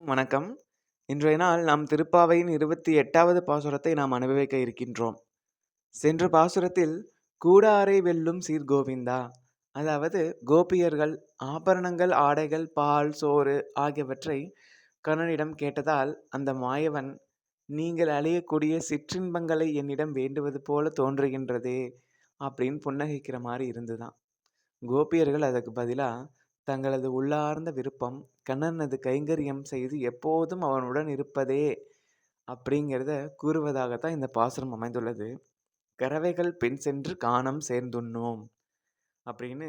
வணக்கம். இன்றைய நாள் நாம் திருப்பாவையின் 28வது பாசுரத்தை நாம் அனுபவிக்க இருக்கின்றோம். சென்ற பாசுரத்தில் "கூடாரை வெல்லும் சீர்கோவிந்தா அதாவது கோபியர்கள் ஆபரணங்கள், ஆடைகள், பால், சோறு ஆகியவற்றை கணனிடம் கேட்டதால் அந்த மாயவன் "நீங்கள் அழியக்கூடிய சிற்றின்பங்களை என்னிடம் வேண்டுவது போல தோன்றுகின்றதே" அப்படின்னு புன்னகைக்கிற மாதிரி இருந்துதான் கோபியர்கள் அதற்கு பதிலாக தங்களது உள்ளார்ந்த விருப்பம் கண்ணனது கைங்கரியம் செய்து எப்போதும் அவனுடன் இருப்பதே அப்படிங்கிறத கூறுவதாகத்தான் இந்த பாசுரம் அமைந்துள்ளது. "கறவைகள் பெண் சென்று காணம் சேர்ந்துண்ணோம்" அப்படின்னு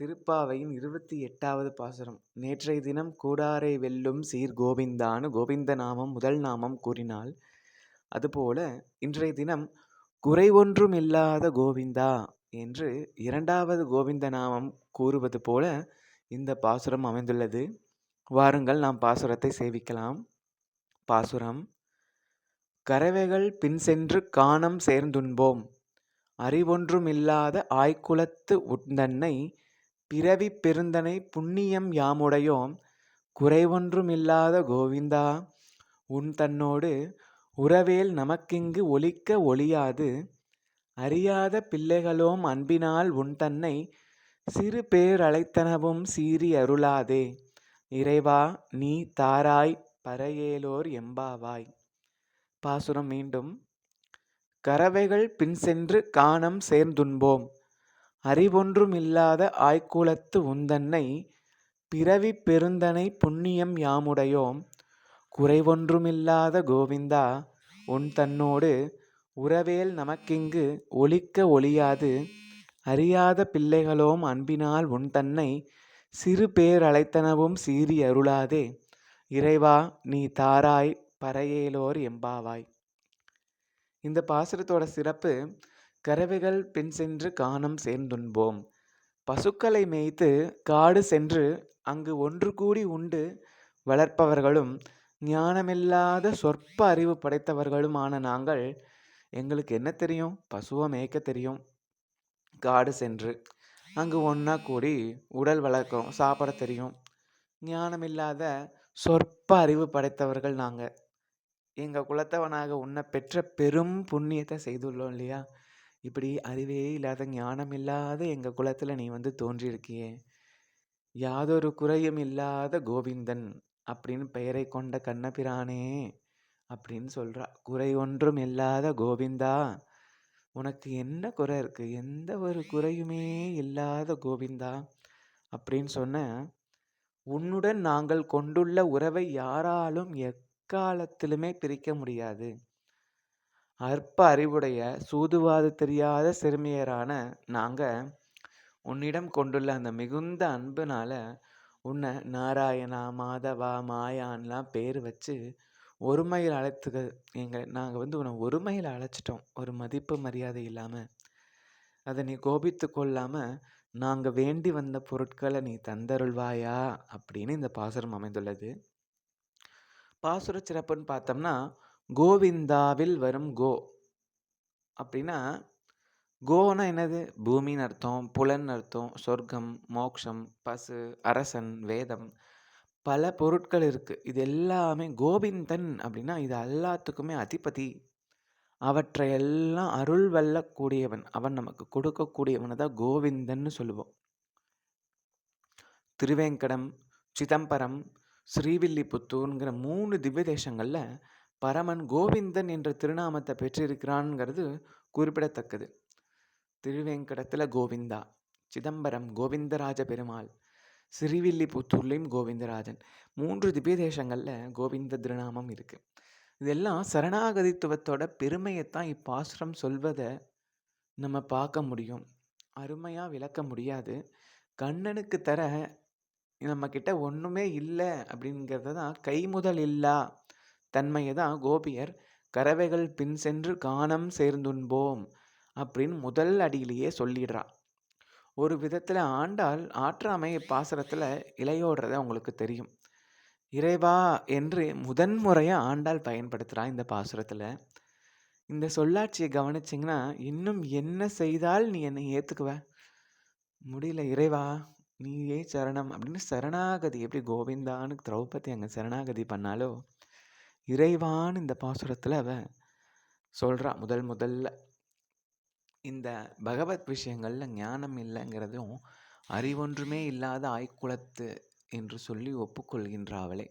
திருப்பாவையின் 28வது பாசுரம். நேற்றைய தினம் "கூடாரை வெல்லும் சீர் கோவிந்தான்னு" கோவிந்த நாமம் முதல் நாமம் கூறினால், அதுபோல இன்றைய தினம் "குறை ஒன்றும் இல்லாத கோவிந்தா" என்று இரண்டாவது கோவிந்த நாமம் கூறுவது போல இந்த பாசுரம் அமைந்துள்ளது. வாருங்கள் நாம் பாசுரத்தை சேவிக்கலாம். பாசுரம் "கறவைகள் பின் சென்று கானம் சேர்ந்துண்போம் அறிவொன்றுமில்லாத ஆய்குலத்து ஆய்க்குலத்து உந்தன்னை பிறவி பெருந்தனை புண்ணியம் யாமுடையோம் குறைவொன்றுமில்லாத கோவிந்தா உன் தன்னோடு உறவேல் நமக்கிங்கு ஒளிக்க ஒளியாது அறியாத பிள்ளைகளோம் அன்பினால் உன் தன்னை சீறி அருளாதே. இறைவா நீ தாராய் பரையேலோர் எம்பாவாய்." பாசுரம் மீண்டும். "கறவைகள் பின் சென்று காணம் சேர்ந்துண்போம். அறிவொன்றும் இல்லாத ஆய்க்குலத்து உந்தன்னை பிறவி பெருந்தனை புண்ணியம் யாமுடையோம். குறைவொன்றுமில்லாத கோவிந்தா உன் தன்னோடு உறவேல் நமக்கிங்கு ஒளிக்க ஒளியாது. அறியாத பிள்ளைகளோம் அன்பினால் உன் தன்னை உன்தன்னை சிறுபேரழைத்தனவும் சீறி அருளாதே. இறைவா நீ தாராய் பறையேலோர் எம்பாவாய்." இந்த பாசுரத்தோட சிறப்பு "கறவைகள் பின் சென்று காணம் சேர்ந்துண்போம்" பசுக்களை மேய்த்து காடு சென்று அங்கு ஒன்று கூடி உண்டு வளர்ப்பவர்களும் ஞானமில்லாத சொற்ப அறிவு படைத்தவர்களுமான நாங்கள் எங்களுக்கு என்ன தெரியும்? பசுவை மேய்க்க தெரியும். காடு சென்று அங்கு ஒன்றா கூடி உடல் வளர்க்கிறோம் சாப்பிட தெரியும். ஞானமில்லாத சொற்ப அறிவு படைத்தவர்கள் நாங்கள் எங்கள் குலத்தவனாக உன்னை பெற்ற பெரும் புண்ணியத்தை செய்துள்ளோம் இல்லையா? இப்படி அறிவே இல்லாத ஞானம் இல்லாத எங்கள் குலத்தில் நீ வந்து தோன்றியிருக்கியே. யாதொரு குறையும் இல்லாத கோவிந்தன் அப்படின்னு பெயரை கொண்ட கண்ணபிரானே அப்படின்னு சொல்கிறா குறை ஒன்றும் இல்லாத கோவிந்தா உனக்கு என்ன குறை இருக்குது எந்த ஒரு குறையுமே இல்லாத கோவிந்தா அப்படின்னு சொன்ன உன்னுடன் நாங்கள் கொண்டுள்ள உறவை யாராலும் எக்காலத்திலுமே பிரிக்க முடியாது. அற்ப அறிவுடைய சூதுவாது தெரியாத சிறுமியரான நாங்கள் உன்னிடம் கொண்டுள்ள அந்த மிகுந்த அன்புனால உன்னை நாராயணா மாதவா மாயான்லாம் பேர் வச்சு ஒருமையில் அழைத்துகள் எங்கள் நாங்கள் வந்து உன்னை ஒருமையில் அழைச்சிட்டோம். ஒரு மதிப்பு மரியாதை இல்லாமல் அதை நீ கோபித்து கொள்ளாமல் நாங்கள் வேண்டி வந்த பொருட்களை நீ தந்தருள்வாயா? அப்படின்னு இந்த பாசுரம் அமைந்துள்ளது. பாசுர சிறப்புன்னு பார்த்தோம்னா கோவிந்தாவில் வரும் கோ. அப்படின்னா கோனா என்னது? பூமின்னு அர்த்தம் புலன் அர்த்தம் சொர்க்கம் மோக்ஷம் பசு அரசன் வேதம். பல பொருட்கள் இருக்குது இது எல்லாமே கோவிந்தன் அப்படின்னா இது எல்லாத்துக்குமே அதிபதி. அவற்றையெல்லாம் அருள் வெல்லக்கூடியவன். அவன் நமக்கு கொடுக்கக்கூடியவனை தான் கோவிந்தன்னு சொல்லுவோம். திருவேங்கடம் சிதம்பரம் ஸ்ரீவில்லிபுத்தூர்ங்கிற மூணு திவ்ய தேசங்களில் பரமன் கோவிந்தன் என்ற திருநாமத்தை பெற்றிருக்கிறான்ங்கிறது குறிப்பிடத்தக்கது. திருவேங்கடத்தில் கோவிந்தா சிதம்பரம் கோவிந்தராஜ பெருமாள் ஸ்ரீவில்லிபுத்தூர்லேயும் கோவிந்தராஜன். மூன்று திவ்ய தேசங்களில் கோவிந்த திருநாமம் இருக்குது இதெல்லாம் சரணாகதித்துவத்தோட பெருமையைத்தான் இப்பாசுரம் சொல்வதை நம்ம பார்க்க முடியும். அருமையாக விளக்க முடியாது. கண்ணனுக்கு தர நம்மக்கிட்ட ஒன்றுமே இல்லை அப்படிங்கிறத தான் கைமுதல் இல்லா தன்மையை தான் கோபியர் கறவைகள் பின் சென்று கானம் சேர்ந்துண்போம் அப்படின்னு முதல் அடியிலேயே சொல்லிடுறா. ஒரு விதத்தில் ஆண்டாள் ஆற்றாமை பாசுரத்தில் இலையோடுறத உங்களுக்கு தெரியும். இறைவா என்று முதன்முறையாக ஆண்டாள் பயன்படுத்துகிறான் இந்த பாசுரத்தில். இந்த சொல்லாட்சியை கவனிச்சிங்கன்னா இன்னும் என்ன செய்தால் நீ என்னை ஏற்றுக்குவ முடியல இறைவா நீயே சரணம் அப்படின்னு சரணாகதி எப்படி கோவிந்தான்னு திரௌபதி அங்கே சரணாகதி பண்ணாலோ இறைவான்னு இந்த பாசுரத்தில் அவ சொல்கிறா முதல் முதல்ல. இந்த பகவத் விஷயங்களில் ஞானம் இல்லைங்கிறதும் அறிவொன்றுமே இல்லாத ஆய்குலத்து என்று சொல்லி ஒப்புக்கொள்கின்ற அவளே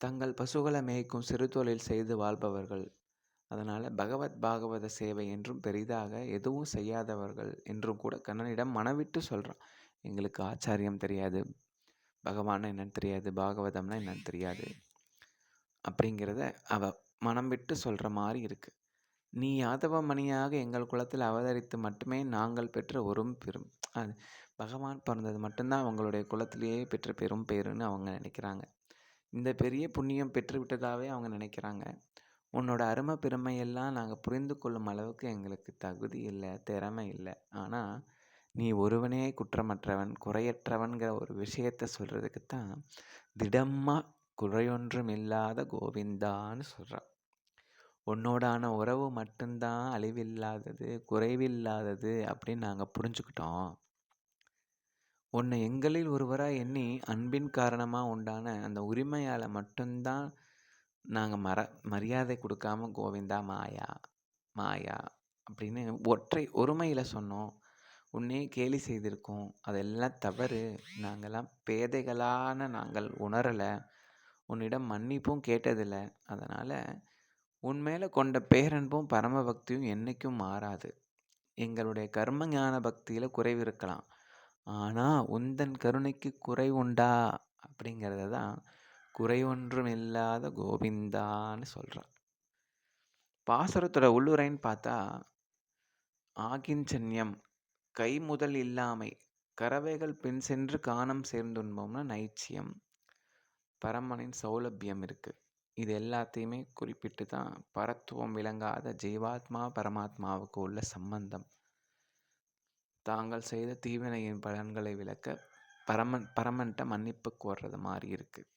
தங்கள் பசுகளை மேய்க்கும் சிறு தொழில் செய்து வாழ்பவர்கள் அதனால் பகவத் பாகவத சேவை என்றும் பெரிதாக எதுவும் செய்யாதவர்கள் என்றும் கூட கண்ணனிடம் மனவிட்டு சொல்கிறான் எங்களுக்கு ஆச்சாரியம் தெரியாது பகவான் என்னன்னு தெரியாது பாகவதம்னா என்னன்னு தெரியாது அப்படிங்கிறத அவ மனம் விட்டு சொல்கிற மாதிரி இருக்குது நீ யாதவ மணியாக எங்கள் குலத்தில் அவதரித்து மட்டுமே நாங்கள் பெற்ற ஒரு பெரும் அது பகவான் பிறந்தது மட்டும்தான் அவங்களுடைய குலத்திலேயே பெற்ற பெரும் பேருன்னு அவங்க நினைக்கிறாங்க. இந்த பெரிய புண்ணியம் பெற்று விட்டதாகவே அவங்க நினைக்கிறாங்க. உன்னோட அருமை பெருமையெல்லாம் நாங்கள் புரிந்து கொள்ளும் அளவுக்கு எங்களுக்கு தகுதி இல்லை திறமை இல்லை. ஆனால் நீ ஒருவனே குற்றமற்றவன் குறையற்றவன்கிற ஒரு விஷயத்த சொல்கிறதுக்கு தான் திடமாக குறையொன்றும் இல்லாத கோவிந்தான்னு சொல்கிறான் உன்னோடான உறவு மட்டும்தான் அழிவில்லாதது குறைவில்லாதது அப்படின்னு நாங்கள் புரிஞ்சுக்கிட்டோம். உன்னை எங்களில் ஒருவராக எண்ணி அன்பின் காரணமாக உண்டான அந்த உரிமையால் மட்டும்தான் நாங்கள் மர மரியாதை கொடுக்காம கோவிந்தா மாயா மாயா அப்படின்னு ஒற்றை ஒருமையில் சொன்னோம். உன்னே கேலி செய்திருக்கோம். அதெல்லாம் தவறு. நாங்கள்லாம் பேதைகளான நாங்கள் உணரலை. உன்னிடம் மன்னிப்பும் கேட்டதில்லை. அதனால் உன் மேலே கொண்ட பேரன்பும் பரம பக்தியும் என்றைக்கும் மாறாது. எங்களுடைய கர்ம ஞான பக்தியில் குறைவு இருக்கலாம். ஆனால் உந்தன் கருணைக்கு குறை உண்டா? அப்படிங்கிறத தான் குறை ஒன்றும் இல்லாத கோவிந்தான்னு சொல்கிறான் பாசுரத்தோட உள்ளுரைன்னு பார்த்தா ஆகிஞ்சன்யம் கை முதல் இல்லாமை கறவைகள் பின் சென்று காணம் சேர்ந்துன்போம்னா நைச்சியம் பரமனின் சௌலபியம் இருக்குது இது எல்லாத்தையுமே குறிப்பிட்டு தான் பரத்துவம் விளங்காத ஜீவாத்மா பரமாத்மாவுக்கு உள்ள சம்பந்தம். தாங்கள் செய்த தீவினையின் பலன்களை விளக்க பரமன் பரமன்ட்ட மன்னிப்பு கோர்றது மாதிரி இருக்குது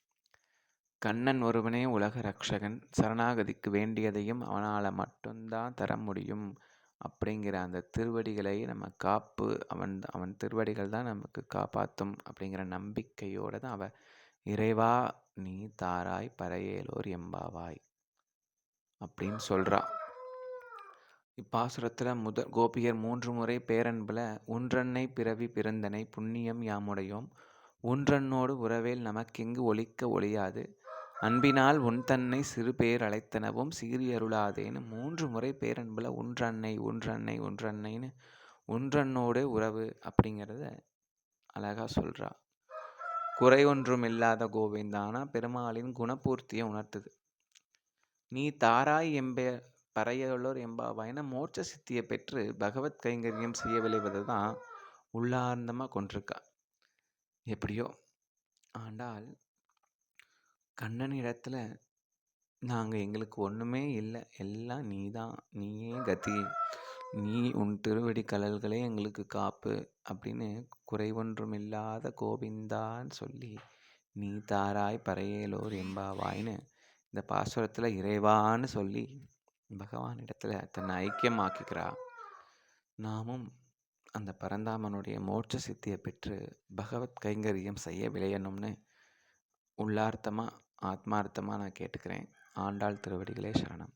கண்ணன் ஒருவனே உலக ரக்ஷகன் சரணாகதிக்கு வேண்டியதையும் அவனால் மட்டும்தான் தர முடியும் அப்படிங்கிற அந்த திருவடிகளை நம்ம காப்பு அவன் அவன் திருவடிகள் தான் நமக்கு காப்பாற்றும் அப்படிங்கிற நம்பிக்கையோடு தான் அவ இறைவா நீ தாராய் பறையேலோர் எம்பாவாய் அப்படின்னு சொல்கிறா இப்பாசுரத்தில் முத கோபியர் மூன்று முறை பேரன்பில் ஒன்றன்னை பிறவி பிறந்தனை புண்ணியம் யாமுடையோம். ஒன்றன்னோடு உறவேல் நமக்கெங்கு ஒழிக்க ஒழியாது. அன்பினால் உன் தன்னை சிறு பேர் அழைத்தனவும் சீரியருளாதேன்னு மூன்று முறை பேரன்பில் ஒன்றன்னை ஒன்றன்னை ஒன்றன்னைன்னு ஒன்றன்னோடு உறவு அப்படிங்கிறத அழகாக சொல்கிறா குறை ஒன்றும் இல்லாத கோவிந்தானா பெருமாளின் குணபூர்த்தியை உணர்த்துது. நீ தாராய் எம்பே பறையலோர் எம்பாவாயின மோட்ச சித்தியை பெற்று பகவத் கைங்கரியம் செய்ய விளைவது தான் உள்ளார்ந்தமாக கொண்டிருக்கா. எப்படியோ ஆண்டால் கண்ணனிடத்தில் நாங்கள் எங்களுக்கு ஒன்றுமே இல்லை. எல்லாம் நீ தான் நீயே கதி. நீ உன் திருவடி கலல்களே எங்களுக்கு காப்பு அப்படின்னு குறைவொன்றுமில்லாத இல்லாத கோவிந்தான்னு சொல்லி நீ தாராய் பறையலோர் எம்பாவாயின்னு இந்த பாசுரத்தில் இறைவான்னு சொல்லி பகவானிடத்தில் தன்னை ஐக்கியமாக்கிக்கிறா நாமும் அந்த பரந்தாமனுடைய மோட்ச சித்தியை பெற்று பகவத் கைங்கரியம் செய்ய விளையணும்னு உள்ளார்த்தமாக ஆத்மார்த்தமாக நான் கேட்டுக்கிறேன். ஆண்டாள் திருவடிகளே சரணம்.